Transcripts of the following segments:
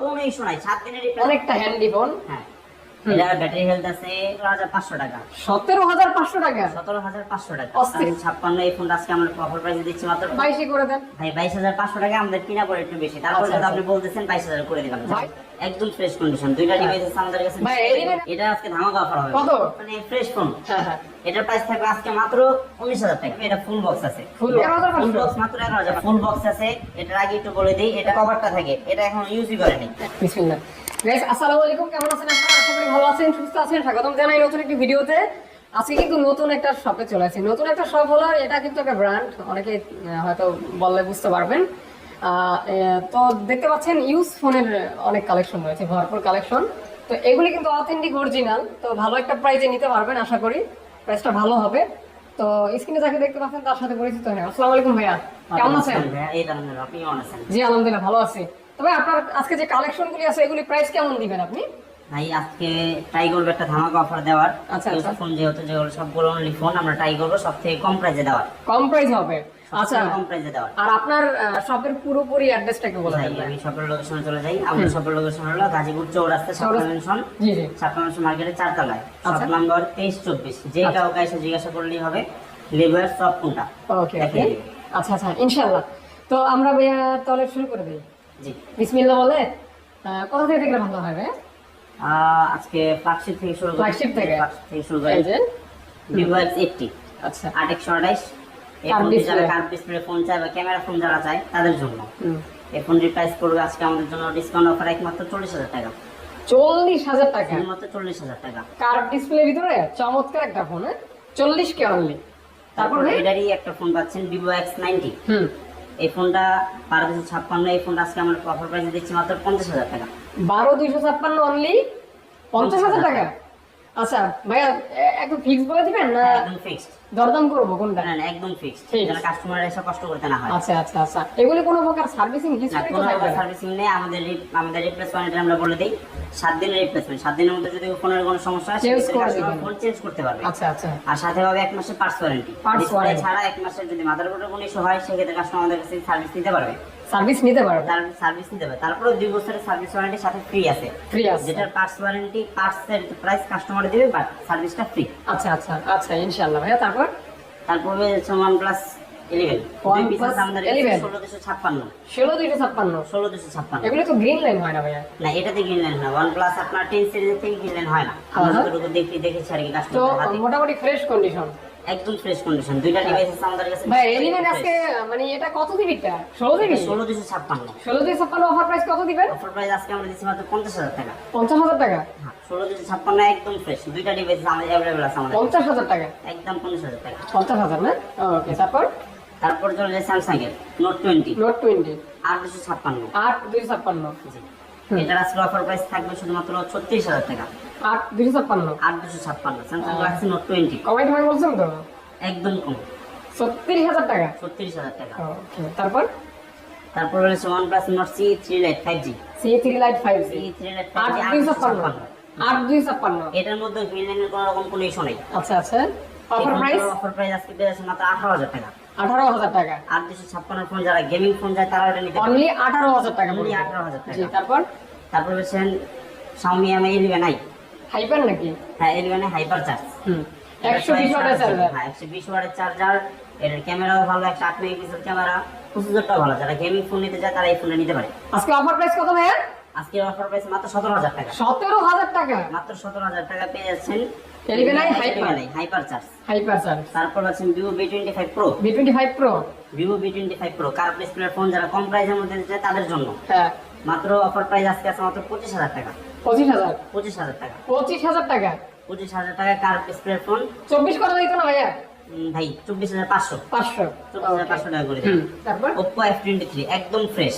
কোনো ইস্যু নাই সাত দিনের অনেকটা হ্যান্ডি ফোন হ্যাঁ। এটা ব্যাটারি হেলথ আছে হাজার পাঁচশো টাকা। সতেরো হাজার পাঁচশো টাকা? সতেরো হাজার পাঁচশো টাকা। ছাপ্পান্ন এই ফোনটা আজকে আমরা অফার প্রাইসে দিচ্ছি মাত্র। বাইশে করে দেন। ভাই বাইশ হাজার পাঁচশো টাকা আমাদের কিনা পড়ে একটু বেশি। তারপরে আচ্ছা, আচ্ছা। আপনি বলতেছেন বাইশ হাজার করে দিলাম একদম ফ্রেশ কন্ডিশন দুইটা ডিভাইস আছে আমাদের কাছে। ভাই, এই দিনে- এটা আজকে ধামাকা অফার হবে। কত? মানে ফ্রেশ ফোন হ্যাঁ হ্যাঁ। এটার প্রাইস থাকবে আজকে মাত্র উনিশ হাজার টাকা। এটা ফুল বক্স আছে। Full box? 11,500? ফুল বক্স মাত্র এগারো হাজার ফুল বক্স আছে। এটার আগে একটু বলে দিই এটা কভারটা থাকে। এটা এখন ইউজই করেনি। বিসমিল্লাহ গাইস আসসালামু আলাইকুম, কেমন আছেন আপনারা? আশা করি ভালো আছেন, সুস্থ আছেন। স্বাগতম জানাই নতুন একটি ভিডিওতে। আজকে কিন্তু নতুন একটা শপে চলে আসছি। নতুন একটা শপ হলো, এটা কিন্তু একটা ব্র্যান্ড অনেকে হয়তো বললে বুঝতে পারবেন। তো দেখতে পাচ্ছেন ইউজ ফোনের অনেক কালেকশন রয়েছে, ভরপুর কালেকশন তো এগুলি কিন্তু অথেন্টিক অরিজিনাল তো ভালো একটা প্রাইজে নিতে পারবেন, আশা করি। প্রাইসটা ভালো হবে। তো স্ক্রিনে যাকে দেখতে পাচ্ছেন তার সাথে পরিচিত হ্যাঁ আসসালামু আলাইকুম ভাইয়া। কেমন আছেন? আপনি কেমন আছেন? জি আলহামদুলিল্লাহ ভালো আছি। তবে আপনার আজকে যে কালেকশনগুলি আছে এগুলি প্রাইস কেমন দিবেন আপনি? ভাই আজকে ট্রাই করব একটা ধামাকা অফার দেওয়ার। আচ্ছা, আচ্ছা। ফোন যেহেতু যেগুলো সবগুলো অনলি ফোন আমরা ট্রাই করব সব থেকে কম প্রাইসে দেওয়ার। কম প্রাইস হবে। আচ্ছা। আর আপনার পুরোপুরি বলে হ্যাঁ, চলে যাই। লোকেশন হলো গাজীপুর চৌরাস্তা নম্বর আচ্ছা। আচ্ছা। কাউকে এসে জিজ্ঞাসা করলেই হবে। আচ্ছা আচ্ছা তো আমরা ভাইয়া শুরু করে দিই। জি। বলে কোথা থেকে দেখলে ভালো হবে? আজকে ফ্ল্যাগশিপ থেকে শুরু থেকে? ফ্ল্যাগশিপ থেকে শুরু করে। লিভার 80 যারা display। ডিসপ্লে ফোন চায় বা ক্যামেরা ফোন যারা চায় তাদের জন্য। এই ফোনটির প্রাইস পড়বে আজকে আমাদের জন্য ডিসকাউন্ট অফার একমাত্র চল্লিশ হাজার টাকা। চল্লিশ হাজার টাকা? শুধুমাত্র চল্লিশ হাজার টাকা। কার্ভ ডিসপ্লে ভিতরে? চমৎকার একটা ফোন হ্যাঁ? চল্লিশ কে অনলি তারপর এটারই একটা ফোন পাচ্ছেন ভিভো এক্স নাইনটি হুম। এই ফোনটা বারো দুশো ছাপ্পান্ন এই ফোনটা আজকে আমরা অফার প্রাইসে দিচ্ছি মাত্র পঞ্চাশ হাজার টাকা। বারো দুইশো ছাপ্পান্ন অনলি পঞ্চাশ হাজার টাকা। আচ্ছা ভাইয়া এ- একটু ফিক্স বলে দিবেন না একদম ফিক্সড দরদাম করব কোনটা? না একদম ফিক্সড যেন কাস্টমার এসে কষ্ট করতে না হয়। আচ্ছা আচ্ছা আচ্ছা। এগুলি কোনো প্রকার সার্ভিসিং হিস্ট্রি কোনো না সার্ভিসিং নেই। আমাদের আমাদের রিপ্লেসমেন্ট আমরা বলে দিই। সাত দিনের রিপ্লেসমেন্ট সাত দিনের মধ্যে যদি ফোনের কোনো সমস্যা হয়। ফোন চেঞ্জ করতে পারবে। আচ্ছা আচ্ছা। আর সাথে পাবে এক মাসের পার্টস ওয়ারেন্টি ডিসপ্লে warranty। ছাড়া এক মাসের যদি মাদারবোর্ডের কোনো ইস্যু হয় সেক্ষেত্রে কাস্টমার আমাদের কাছে সার্ভিস নিতে পারবে। সার্ভিস নিতে তার সার্ভিস নিতে পারবে তারপরে দুই বছরের সার্ভিস ওয়ারেন্টির সাথে ফ্রি আছে। ফ্রি আছে। যেটার parts warranty parts price customer দিবে বাট সার্ভিসটা ফ্রি আচ্ছা আচ্ছা আচ্ছা ইনশাআল্লাহ। ভাইয়া তারপর? তারপরে হচ্ছে ওয়ান প্লাস ইলেভেন দুই পিস আমাদের 11 ষোলো দুশো ছাপ্পান্ন। ষোলো ছাপ্পান্ন? ষোলো দুশো ছাপ্পান্ন। এগুলো তো গ্রিন লাইন হয় না ভাইয়া? না এটাতে কিনলেন না। ওয়ান প্লাস আপনার টেন সিরিজের থেকে কিনলেন হয় না। আমরা দেখি দেখেছি আর কি তো মোটামুটি ফ্রেশ কন্ডিশন একদম ফ্রেশ কন্ডিশন দুইটা ডিভাইস আছে আমাদের কাছে ভাই এলিমেন্ট আজকে মানে এটা কত দিবিটা ষোলো দিবি? ষোলো দুশো ছাপ্পান্ন। ষোলো দুই ছাপ্পান্ন অফার প্রাইস কত দিবেন? অফার প্রাইস আজকে আমরা দিচ্ছি মাত্র পঞ্চাশ হাজার টাকা। পঞ্চাশ হাজার টাকা? হ্যাঁ ষোলো দুশো ছাপ্পান্ন একদম ফ্রেশ দুইটা ডিভাইস আমাদের অ্যাভেলেবেল আছে আমাদের পঞ্চাশ হাজার টাকা? একদম পঞ্চাশ হাজার টাকা। পঞ্চাশ হাজার না? ওকে তারপর? তারপর চলে যায় স্যামসাং এর নোট টোয়েন্টি নোট টোয়েন্টি আট দুশো ছাপ্পান্ন। আট দুইশো ছাপ্পান্ন। জি। হুম। এটার আজকে অফার প্রাইস থাকবে শুধুমাত্র ছত্রিশ হাজার টাকা। আট দুইশো ছাপ্পান্ন। আট দুশো ছাপ্পান্ন Samsung Galaxy Note twenty comment ভাই বলছেন তো? একদম কম। ছত্রিশ হাজার টাকা? ছত্রিশ হাজার টাকা। তারপর? তারপর রয়েছে OnePlus note C three lite five G C three lite five G three lite আট ফাইভ জি দুই আট ছাপ্পান্ন। আট দুই ছাপ্পান্ন। এটার মধ্যে গ্রিনল্যান্ডের কোনো রকম কোনো ইস্যু নেই। আচ্ছা আচ্ছা। অফার প্রাইস অফার প্রাইস আজকে মাত্র আঠারো হাজার টাকা। আঠারো হাজার টাকা। আট দুশো ছাপ্পান্ন ফোন যারা গেমিং ফোন যায় তারা নিতে অনলি আঠারো হাজার টাকা পড়বে। 18,000 জি টাকা। তারপর? তারপর রয়েছেন Xiaomi M eleven I hyper নাকি? হ্যাঁ ইলেভেন হাইপার চার্জ। হুম। একশো বিশ ওয়াটের চার্জার হ্যাঁ একশো বিশ ওয়াটের চার্জার এটার ক্যামেরাও ভালো একশো আট মেগাপিক্সেল ক্যামেরা প্রসেসরটাও ভালো। যারা গেমিং ফোন নিতে চায় তারা এই ফোনটা নিতে পারে। আজকে অফার প্রাইস কত ভাইয়া? আজকের অফার প্রাইস মাত্র সতেরো হাজার টাকা। সতেরো হাজার টাকা? মাত্র সতেরো হাজার টাকা পেয়ে যাচ্ছেন। Hyper। Hyper charge hyper charge তারপর আছেন Vivo V twenty five pro V twenty five pro Vivo V twenty five pro display phone যারা কম প্রাইসের মধ্যে চায় তাদের জন্য। হ্যাঁ। মাত্র অফার প্রাইস আজকে আছে মাত্র পঁচিশ হাজার টাকা। পঁচিশ হাজার। পঁচিশ হাজার টাকা। পঁচিশ হাজার টাকা? পঁচিশ হাজার টাকা কার ডিসপ্লে ফোন। চব্বিশ করা দিত না ভাইয়া? ভাই চব্বিশ হাজার পাঁচশো। পাঁচশো। চব্বিশ হাজার পাঁচশো টাকা করে তারপর? ওপ্পো এফ টোয়েন্টি থ্রি একদম ফ্রেশ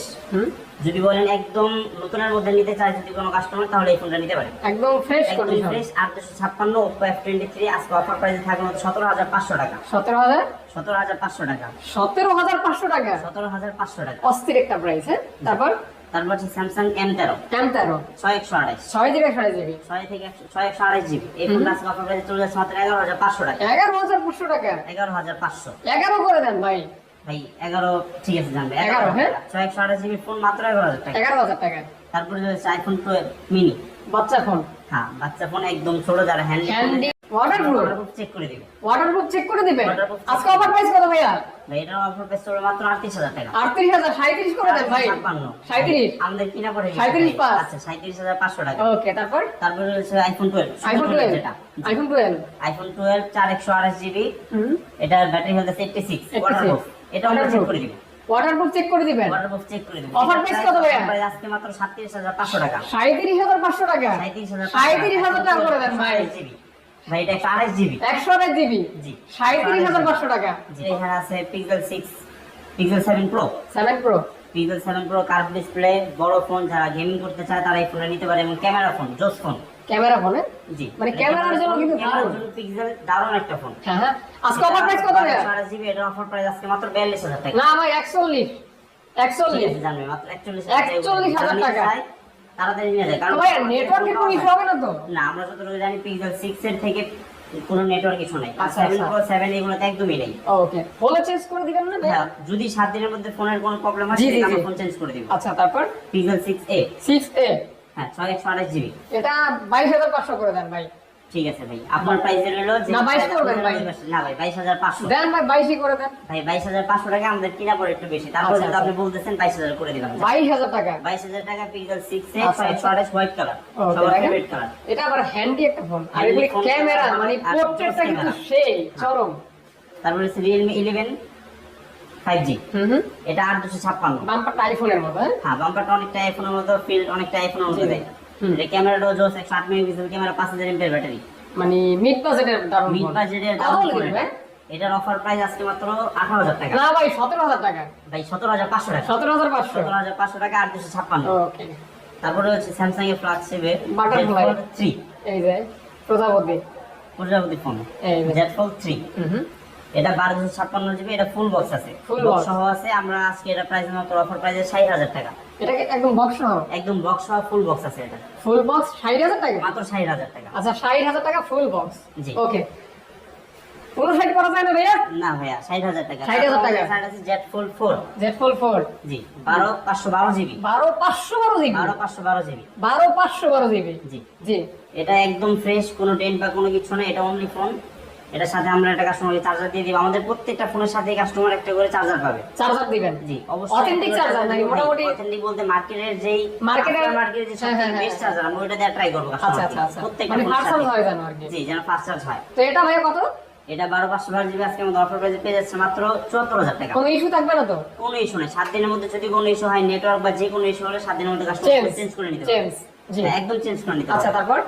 যদি বলেন একদম নতুনের মধ্যে নিতে চায় যদি কোনো কাস্টমার তাহলে এই ফোনটা নিতে পারে একদম ফ্রেশ একদম ফ্রেশ দুশো ছাপ্পান্ন ওপ্পো এফ টোয়েন্টি থ্রি আজকে অফার প্রাইসে থাকবে সতেরো হাজার পাঁচশো টাকা। সতেরো হাজার? সতেরো হাজার পাঁচশো টাকা। সতেরো হাজার পাঁচশো টাকা? সতেরো হাজার পাঁচশো টাকা। অস্থির একটা প্রাইস হ্যাঁ? তারপর? তারপর হচ্ছে স্যামসাং এম তেরো। এম তেরো। ছয় একশো আড়াইশ। ছয় জিবি সাড়ে জিবি। ছয় থেকে একশো ছয় একশো আড়াইশ জিবি। এই আজকে অফার প্রাইসে চলে যাচ্ছে মাত্র এগারো হাজার পাঁচশো টাকা। এগারো হাজার পাঁচশো টাকা? এগারো হাজার পাঁচশো। এগারো করে দেন ভাই। ভাই এগারো ঠিক আছে জানবে। 11, হ্যাঁ? ছয় একশো আঠাশ জিবি ফোন মাত্র এগারো হাজার টাকা। এগারো হাজার টাকা। তারপরে রয়েছে আইফোন টুয়েলভ মিনি বাচ্চা ফোন হ্যাঁ বাচ্চা ফোন একদম ছোট যারা হ্যান্ডি হ্যান্ডি ওয়াটারপ্রুফ চেক করে দিবে। ওয়াটারপ্রুফ চেক করে দিবে আজকে অফার প্রাইস কত ভাইয়া? ভাই অফার মাত্র হাজার টাকা। হাজার সাঁত্রিশ করে দেন ভাই। সাঁত্রিশ আমাদের কিনা পড়ে গেছে 37 ভাই। আচ্ছা সাঁত্রিশ হাজার পাঁচশো টাকা। ওকে তারপর? তারপরে রয়েছে আইফোন আইফোন যেটা জিবি এটার ব্যাটারি হেলথ সিক্স 86 ওয়াটারপ্রুফ এটা আমরা চেক করে ওয়াটারপ্রুফ চেক করে দিবেন? ওয়াটারপ্রুফ চেক করে price কত ভাইয়া? প্রাইস আজকে মাত্র হাজার টাকা। সাঁত্রিশ হাজার পাঁচশো টাকা? সাঁত্রিশ হাজার সাঁত্রিশ হাজার টাকা করে দেন ভাই। জিবি ভাই এটা একশো আঠাশ জিবি। একশো আঠাশ জিবি? জি। সাঁত্রিশ হাজার পাঁচশো টাকা। জি এখানে আছে Pixel six Pixel seven pro seven pro Pixel seven pro curve display বড় ফোন যারা গেমিং করতে চায় তারা এই ফোনটা নিতে পারে এবং ক্যামেরা ফোন জোস ফোন ক্যামেরা ফোনে জি। মানে ক্যামেরার জন্য কিন্তু দারুণ। পিক্সেল দারুণ একটা ফোন হ্যাঁ হ্যাঁ। আজকে অফার প্রাইস কত ভাইয়া? সাড়ে জিবি এটা অফার প্রাইস আজকে মাত্র বিয়াল্লিশ হাজার টাকা। না ভাই একচল্লিশ। ঠিক একচল্লিশ আছে জানবে মাত্র একচল্লিশ 41,000 টাকা। তাড়াতাড়ি নিয়ে যায় কারণ ভাই নেটওয়ার্কের কোনো ইস্যু হবে না তো? না আমরা যতটুকু জানি পিক্সেল 6 এর থেকে কোনো নেটওয়ার্ক ইস্যু নাই। সেভেন। প্রো সেভেন এগুলোতে একদমই নেই। ওকে ফোনে চেঞ্জ করে দিবেন না ভাইয়া? হ্যাঁ যদি সাত দিনের মধ্যে ফোনের কোনো প্রবলেম হয় আমরা ফোন চেঞ্জ করে দিব। আচ্ছা তারপর? Pixel six A six A হ্যাঁ ছয় একশো আঠাশ জিবি এটা বাইশ হাজার পাঁচশো করে দেন ভাই। ঠিক আছে ভাই। আপনার প্রাইস যে না, 22 করবেন ভাই। না ভাই বাইশ হাজার পাঁচশো। দেন ভাই বাইশই করে দেন। ভাই বাইশ হাজার পাঁচশো টাকা আমাদের কিনা পড়ে একটু বেশি। তারপর আচ্ছা, আচ্ছা। আপনি বলতেছেন বাইশ হাজার করে দিলাম। বাইশ হাজার টাকা। বাইশ হাজার টাকা পিক্সেল সিক্স এ আচ্ছা, ছয় একশো আঠাশ হোয়াইট কালার সবার। ফেভারিট কালার এটা আবার হ্যান্ডি একটা ফোন আর এগুলি ক্যামেরা মানে কিন্তু সেই চরম। তারপরে হচ্ছে হুম এটা আট দুশো ছাপ্পান্ন। বাম্পারটা আইফোনের মতো হ্যাঁ? হ্যাঁ বাম্পারটা অনেকটা আইফোনের মতো ফিল্ড অনেকটা আইফোনের মতো। দেয়। ক্যামেরাটাও জোস একশো আট মেগাপিক্সেল ক্যামেরা পাঁচ হাজার এমপের ব্যাটারি। মানে মিড বাজেটের দারুণ মিড বাজেটের। ভাই? এটার অফার প্রাইস আজকে মাত্র আঠারো হাজার টাকা। না ভাই সতেরো হাজার টাকা। ভাই সতেরো হাজার পাঁচশো টাকা। সতেরো হাজার পাঁচশো। সতেরো হাজার পাঁচশো টাকা আট দুশো ছাপ্পান্ন। তারপরে হচ্ছে স্যামসাং এর ফ্ল্যাগশিপে Butterfly। থ্রি এই যে প্রজাপতি। প্রজাপতি ফোন জেড ফোল থ্রি হুম হুম। এটা বারো দুশো ছাপ্পান্ন জিবি এটা ফুল বক্স আছে। Full বক্স সহ আছে আমরা আজকে এটা প্রাইস মাত্র অফার প্রাইসে ষাট হাজার টাকা। এটা একদম বক্স সহ? একদম বক্স সহ ফুল বক্স আছে এটা। ফুল বক্স ষাট হাজার টাকা? মাত্র ষাট হাজার টাকা। আচ্ছা ষাট হাজার টাকা ফুল বক্স জি। ওকে পুরো করা যায় না ভাইয়া? না ভাইয়া ষাট হাজার টাকা। 60,000 টাকা। ষাট আছে Z fold four Z fold four G বারো পাঁচশো বারো জিবি। বারো পাঁচশো বারো জিবি? বারো পাঁচশো বারো জিবি। বারো পাঁচশো বারো জিবি? জি। জি। এটা একদম ফ্রেশ কোনো ডেন্ট বা কোনো কিছু না এটা অনলি ফোন এটার সাথে আমরা একটা কাস্টমারকে চার্জার দিয়ে দিব। আমাদের প্রত্যেকটা ফোনের সাথে কাস্টমার একটা করে চার্জার পাবে। চার্জার দিবেন? জি অবশ্যই। অথেন্টিক চার্জার নাকি? মোটামুটি অথেন্টিক বলতে মার্কেটের যেই Market-এর- মার্কেটের যে হ্যাঁ, বেস্ট। চার্জার আমরা ওইটা দিয়ে ট্রাই করব আচ্ছা আচ্ছা আচ্ছা। প্রত্যেকটা মানে ফার্স্ট সাথে। হয় জানো আর কি? জি যেন ফাস্ট চার্জ হয়। তো এটা ভাইয়া কত? এটা বারো পাঁচশো বারো জিবি আজকে আমাদের অফার প্রাইসে পেয়ে যাচ্ছে মাত্র চুয়াত্তর হাজার টাকা। কোনো ইস্যু থাকবে না তো? কোনো ইস্যু নেই। সাত দিনের মধ্যে যদি কোনো ইস্যু হয় নেটওয়ার্ক বা যে কোনো ইস্যু হলে সাত দিনের মধ্যে কাস্টমার চেঞ্জ করে নিতে চেঞ্জ পারবে। জি। একদম চেঞ্জ করে নিতে আচ্ছা তারপর?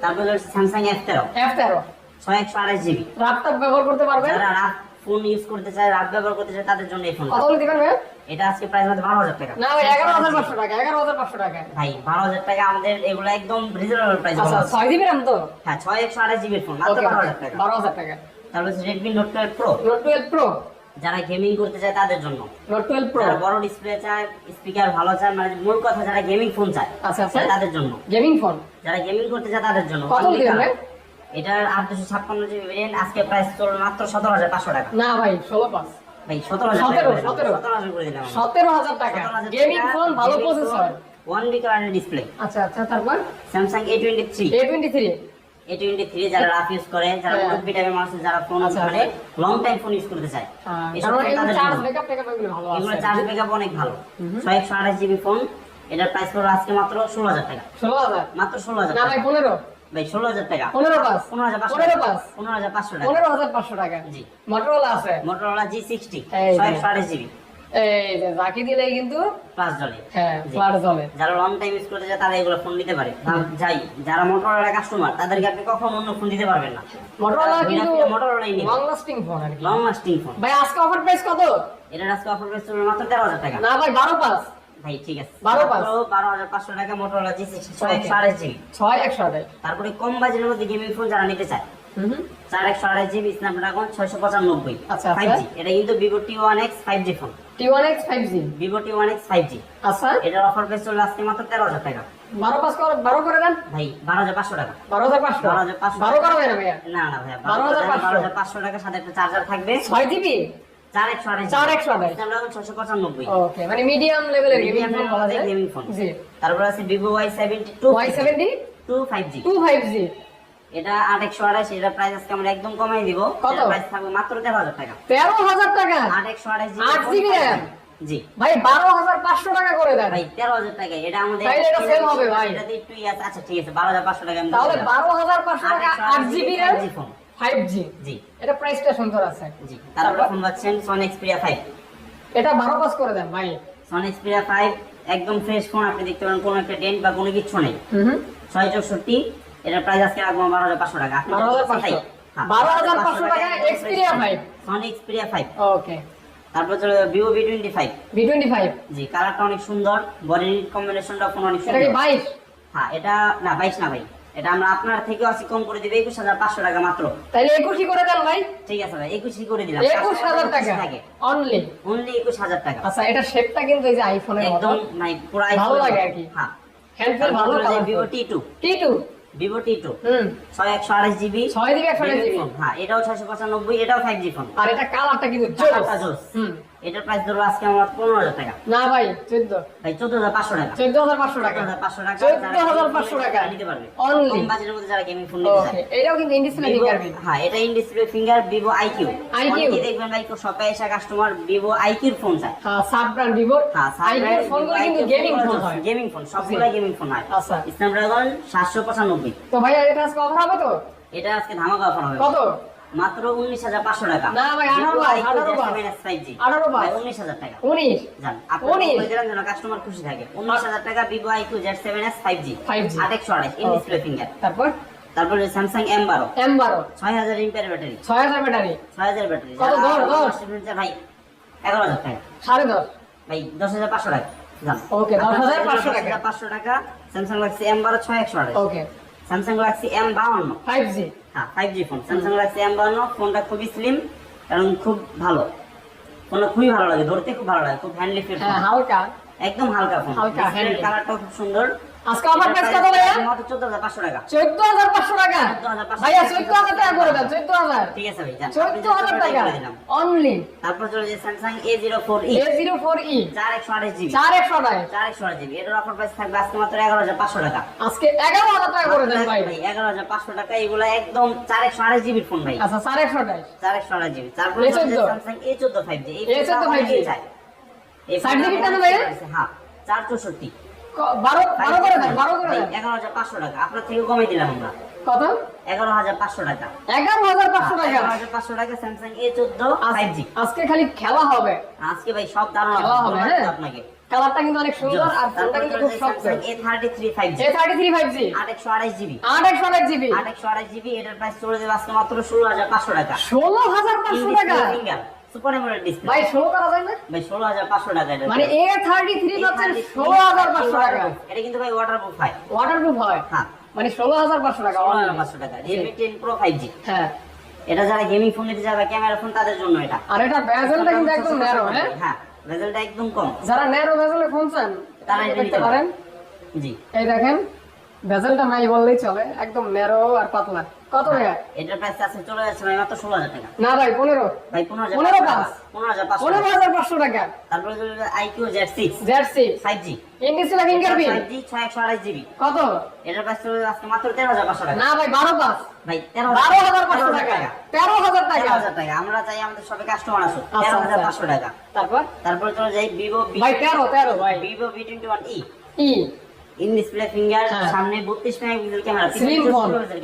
তারপর স্যামসাং এফ তেরো। এফ তেরো। ছয় একশো আঠাশ জিবি ল্যাপটপ ব্যবহার করতে পারবেন যারা রাত ফোন ইউজ করতে চায় রাত ব্যবহার করতে চায় তাদের জন্য এই ফোন কত দিবেন ভাইয়া এটা আজকে প্রাইস আমাদের বারো হাজার টাকা। না ভাই এগারো হাজার পাঁচশো টাকা এগারো হাজার পাঁচশো টাকা। ভাই বারো হাজার টাকা আমাদের এগুলো একদম রিজনেবল প্রাইস আচ্ছা ছয় জিবি র্যাম তো? হ্যাঁ ছয় একশো আঠাশ জিবির ফোন মাত্র বারো হাজার টাকা। বারো হাজার টাকা। তারপর Redmi Note twelve pro Note twelve pro যারা গেমিং করতে চায় তাদের জন্য। নোট প্রো যারা বড় ডিসপ্লে চায় স্পিকার ভালো চায় মানে মূল কথা যারা গেমিং ফোন চায় আচ্ছা আচ্ছা। তাদের জন্য। গেমিং ফোন যারা গেমিং করতে চায় তাদের জন্য। কত দিবেন এটার আট দুশো ছাপ্পান্ন জিবি ভেরিয়েন্ট আজকে প্রাইস চলবে মাত্র সতেরো হাজার পাঁচশো টাকা। না ভাই ষোলো পাঁচ। ভাই সতেরো হাজার সতেরো, হাজার করে দিলাম। সতেরো হাজার টাকা। গেমিং ফোন ভালো প্রসেসর ওয়ান বি কালারের ডিসপ্লে আচ্ছা আচ্ছা তারপর? Samsung A twenty three A twenty three A twenty three যারা রাফ ইউজ করে যারা হ্যাঁ। মুরব্বি টাইপের মানুষ যারা phone long time phone use করতে চায়। ফোন এগুলো চার্জ। ব্যাকআপ অনেক ভালো। ছয় একশো আঠাশ জিবি ফোন এটার প্রাইস পড়বে আজকে মাত্র ষোলো হাজার টাকা। ষোলো হাজার? মাত্র ষোলো হাজার না ভাই পনেরো। ভাই ষোলো হাজার টাকা। পনেরো পাঁচ। পনেরো হাজার পাঁচশো পনেরো পাঁচ। পনেরো হাজার পাঁচশো টাকা। পনেরো হাজার পাঁচশো টাকা। জি। মোটরোলা আছে। মোটরোলা জি সিক্সটি এই যে। ছয় একশো আঠাশ জিবি। এই যে জাকি দিলেই কিন্তু প্লাস জলে হ্যাঁ। জলে যারা লং টাইম ইউজ করতে চায় তারা এগুলো ফোন নিতে পারে। যাই যারা মোটরোলা কাস্টমার তাদেরকে আপনি কখন অন্য ফোন দিতে পারবেন না। মোটরোলা কিন্তু মোটরোলাই নেবে লং লাস্টিং ফোন আর লং লাস্টিং ফোন ভাই আজকে অফার প্রাইস কত? এটার আজকে অফার প্রাইস মাত্র তেরো হাজার টাকা। না ভাই বারো পাঁচ। ভাই ঠিক আছে। বারো বারো হাজার পাঁচশো টাকা মোটরোলা জি সিক্সটি ছয় Okay. একশো আঠাশ জিবি ছয় একশো আঠাশ তারপরে কম বাজেটের মধ্যে গেমিং ফোন যারা নিতে চায়। চার একশো আঠাশ জিবি স্ন্যাপড্রাগন ছয়শো পঁচানব্বই। আচ্ছা, ফাইভ আচ্ছা। জি এটা কিন্তু Vivo T one X five G phone T one X five G Vivo T one X five G আচ্ছা। এটার অফার প্রাইস চলবে আজকে মাত্র তেরো হাজার টাকা। বারো পাঁচ বারো করে দেন। ভাই বারো হাজার পাঁচশো টাকা। বারো হাজার পাঁচশো। বারো হাজার পাঁচশো বারো করা যায় না ভাইয়া। না না ভাইয়া বারো হাজার পাঁচশো। বারো হাজার পাঁচশো। টাকা সাথে একটা চার্জার থাকবে। ছয় জিবি চার একশো আঠাশ চার একশো আঠাশ। স্ন্যাপড্রাগন ছশো পঁচানব্বই। ওকে মানে মিডিয়াম লেভেলের গেমিং ফোন বলা যায়। Gaming phone। জি। তারপর আছে Vivo Y seventy two Y seventy two five G two five G এটা আট একশো আঠাশ এটা প্রাইস আজকে আমরা একদম কমাই দিব। কত? প্রাইস থাকবে মাত্র তেরো হাজার টাকা। তেরো হাজার টাকা? আট একশো আঠাশ আট GB RAM? জি। ভাই বারো হাজার পাঁচশো টাকা করে দেন। ভাই তেরো হাজার টাকা এটা আমাদের এটা হবে ভাই। এটাতে একটু ইয়ে আচ্ছা ঠিক আছে বারো হাজার পাঁচশো টাকা তাহলে বারো হাজার পাঁচশো টাকা আট জিবি র্যাম 5G জি জি। এটা প্রাইসটা সুন্দর আছে। জি তারপরে ফোন পাচ্ছেন সন এক্সপিরিয়া ফাইভ এটা বারো পাস করে দেন ভাই। সন এক্সপিরিয়া ফাইভ একদম ফ্রেশ ফোন আপনি দেখতে পারেন কোনো একটা ডেন্ট বা কোনো কিছু নেই। হুম হুম। ছয় প্রাইস আজকে রাখব বারো হাজার পাঁচশো টাকা। আপনি বারো হাজার পাঁচশো। বারো হাজার পাঁচশো টাকা এক্সপিরিয়া ফাইভ সন এক্সপিরিয়া ফাইভ ওকে তারপর চলে Vivo V twenty five twenty five G কালারটা অনেক সুন্দর বডির কম্বিনেশনটা ফোন অনেক এটা কি সুন্দর। বাইশ? হ্যাঁ এটা না বাইশ না ভাই। এটা আমরা আপনার থেকে আছে কম করে দিবে একুশ হাজার পাঁচশো টাকা মাত্র। তাহলে একুশই করে দেন ভাই। ঠিক আছে ভাই একুশই করে দিলাম। একুশ হাজার টাকা। অনলি অনলি একুশ হাজার টাকা। আচ্ছা এটা শেপটা কিন্তু এই যে আইফোনের একদম নাই পুরো ভালো লাগে আর কি। হ্যাঁ। হ্যান্ডফেল ভালো Vivo T two T two Vivo T two ছয় একশো আঠাশ জিবি। ছয় জিবি একশো জিবি। হ্যাঁ এটাও ছয়শো পঁচানব্বই এটাও ফাইভ জি ফোন আর এটা কালারটা কিন্তু জোস। জোস। এটার প্রাইস ধরো আজকে আমার পনেরো হাজার টাকা। না ভাই চোদ্দ। ভাই চোদ্দ হাজার পাঁচশো টাকা। চোদ্দ হাজার পাঁচশো টাকা। চোদ্দ হাজার পাঁচশো টাকা চোদ্দ হাজার পাঁচশো টাকা। নিতে পারবে। বাজেটের মধ্যে যারা গেমিং ফোন নিতে চায়। এটাও কিন্তু ইন্ডিসপ্লে ফিঙ্গারপ্রিন্ট হ্যাঁ এটা ইনডিসপ্লে ফিঙ্গার ভিভো আইকিউ দেখবেন ভাই শপে এসে কাস্টমার ভিভো আইকিউর ফোন চায়। হ্যাঁ সাব ব্র্যান্ড ভিভো হ্যাঁ ফোনগুলো কিন্তু গেমিং ফোন হয়। গেমিং ফোন সবগুলাই গেমিং ফোন হয়। আচ্ছা। স্ন্যাপড্রাগন সাতশো পঁচানব্বই। তো ভাই এটা আজকে অফার হবে তো? এটা আজকে ধামাকা অফার হবে। কত? মাত্র উনিশ হাজার পাঁচশো টাকা। না ভাই, আঠারো আঠারো ভাই। আঠারো। উনিশ হাজার টাকা। উনিশ? জান আপনি যেন কাস্টমার খুশি থাকে। উনিশ হাজার টাকা Vivo iQOO Z seven S five G 5G আট একশো আঠাশ ইন ডিসপ্লে ফিঙ্গার তারপর? তারপরে স্যামসাং এম বারো এম বারো ছয় হাজার ব্যাটারি ছয় হাজার ব্যাটারি ছয় হাজার ব্যাটারি কত? দশ, দশ? ভাই এগারো হাজার টাকা। সাড়ে দশ। ভাই দশ হাজার পাঁচশো টাকা। জান Okay, 10,500 টাকা। পাঁচশো টাকা স্যামসাং গ্যালাক্সি এম বারো ছয় একশো আঠাশ ওকে স্যামসাং গ্যালাক্সি এম বাউন্ন। ফাইভ জি হ্যাঁ five G phone Samsung Galaxy M ফোনটা খুবই স্লিম কারণ খুব ভালো। ফোনটা খুবই ভালো লাগে ধরতে খুব ভালো লাগে খুব হ্যান্ডলি ফিল হ্যাঁ হালকা। একদম হালকা ফোন হালকা। কালারটাও খুব সুন্দর। আজকে আমার প্রাইস কত ভাইয়া? 14500 টাকা 14500 টাকা। ভাইয়া 14000 টাকা করে দাও 14000 ঠিক আছে ভাইয়া। 14000 টাকা। অনলি তারপর চলে যে Samsung A04e A04e 4128 GB. 4128 4128 GB. এর অফার প্রাইস থাকবে আজকে মাত্র 11500 টাকা। আজকে 11000 টাকা করে দেন ভাই। 11500 টাকা এগুলা একদম 4128 জিবি ফোন ভাই। আচ্ছা 4128 4128 জিবি। তারপর চলে Samsung A14 5G A14 5G এই 5G কি কেন ভাই। হ্যাঁ। 464 আপনার থেকে কমে দিলাম আমরা। কত? এগারো হাজার পাঁচশো টাকা। এগারো হাজার পাঁচশো টাকা। হাজার পাঁচশো টাকা স্যামসাং এ চোদ্দ ফাইভ জি আজকে খালি খেলা হবে। আজকে ভাই সব দারুণ খেলা হবে? আপনাকে। কালারটা কিন্তু অনেক সুন্দর আর ফোনটা কিন্তু খুব শক্ত Samsung A thirty three five G A thirty three five G আট একশো আট জিবি আট একশো আঠাশ জিবি এটার প্রাইস চলে যাবে আজকে মাত্র ষোলো হাজার পাঁচশো টাকা। ষোলো হাজার পাঁচশো টাকা। সুপার এমোলেড ডিসপ্লে ভাই ষোলো করা যায় না ভাই ষোলো হাজার পাঁচশো টাকা এটা মানে পাচ্ছেন টাকা। কিন্তু ভাই হয়। হয়? হ্যাঁ। মানে টাকা টাকা। হ্যাঁ। যারা গেমিং ফোন নিতে যাবে ক্যামেরা ফোন তাদের জন্য এটা। আর এটা বেজেলটা কিন্তু একদম ন্যারো হ্যাঁ? হ্যাঁ রেজাল্টটা একদম কম। যারা ন্যারো বেজেলে ফোন চান তারা এটা নিতে পারেন। জি। এই দেখেন বেজেলটা নাই বললেই চলে একদম ন্যারো আর পাতলা। কত টাকা এটার প্রাইস আছে চলে যাচ্ছে ভাই মাত্র ষোলো হাজার টাকা। না ভাই পনেরো। ভাই পনেরো হাজার পনেরো টাকা পাঁচ। পনেরো হাজার পাঁচশো টাকা। তারপরে iQOO Z six Z six five G ইন্ডিসিলা fingerprint five G ছয় একশো আঠাশ জিবি কত? এটার প্রাইস চলে আজকে মাত্র তেরো হাজার পাঁচশো টাকা। না ভাই বারো পাঁচ। ভাই তেরো বারো হাজার পাঁচশো টাকা। তেরো হাজার টাকা। হাজার টাকা। আমরা চাই আমাদের সবে কাস্টমার আচ্ছা, তেরো হাজার আচ্ছা। পাঁচশো টাকা। তারপর? তারপরে চলে যাই ভিভো ভাই তেরো তেরো ভাই। Vivo V twenty one E E in display finger হ্যাঁ। সামনে বত্রিশ মেগাপিক্সেল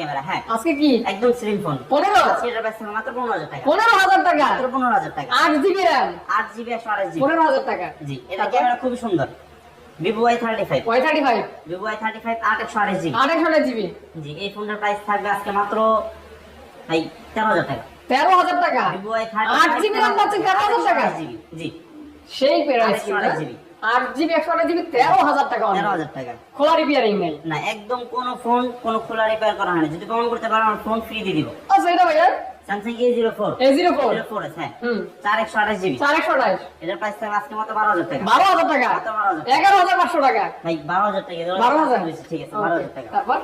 ক্যামেরা হ্যাঁ। আজকে কি? একদম স্লিম ফোন। পনেরো? আজকে এটার প্রাইস মাত্র পনেরো হাজার টাকা। পনেরো হাজার টাকা? মাত্র পনেরো হাজার টাকা। আট জিবি র্যাম আট জিবি একশো আঠাশ জিবি। পনেরো হাজার টাকা। জি এটা ক্যামেরা খুবই সুন্দর। Vivo Y thirty five Y thirty five Vivo Y thirty five আট একশো আঠাশ জিবি। আট একশো আঠাশ জিবি? জি এই ফোনটার প্রাইস থাকবে আজকে মাত্র ভাই তেরো হাজার টাকা। তেরো হাজার টাকা? ভিভো ওয়াই থার্টি আট জিবি পাচ্ছেন তেরো হাজার টাকা? জিবি। জি। সেই প্রাইস জিবি। আট জিবি একশো আঠাশ জিবি তেরো হাজার টাকা তেরো হাজার টাকা। খোলা রিপেয়ারিং নেই। না একদম কোনো ফোন কোনো খোলা রিপেয়ার করা হয় যদি প্রমাণ করতে পারো আমার ফোন ফ্রি দিয়ে দিব। আচ্ছা এটা ভাইয়া? Samsung A zero four A zero four zero four হ্যাঁ। চার একশো আঠাশ জিবি। চার একশো আঠাশ। এটার প্রাইস থাকবে আজকে মতো বারো হাজার টাকা। বারো হাজার এগারো হাজার পাঁচশো টাকা। ভাই বারো হাজার টাকা। বারো হাজার? ঠিক আছে বারো হাজার টাকা। তারপর?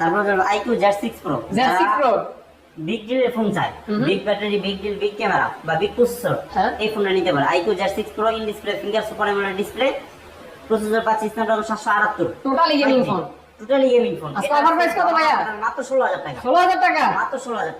তারপর iQOO Z six pro Z six pro big ডিলের phone চাই। Big battery big deal big camera বা বিগ প্রসেসর হ্যাঁ। এই ফোনটা নিতে পারে। IQOO Z six pro in display finger super AMOLED display processor পাচ্ছি স্ন্যাপড্রাগন সাতশো আটাত্তর। Totally gaming phone totally gaming phone কত ভাইয়া? মাত্র ষোলো হাজার টাকা। ষোলো হাজার টাকা? মাত্র ষোলো হাজার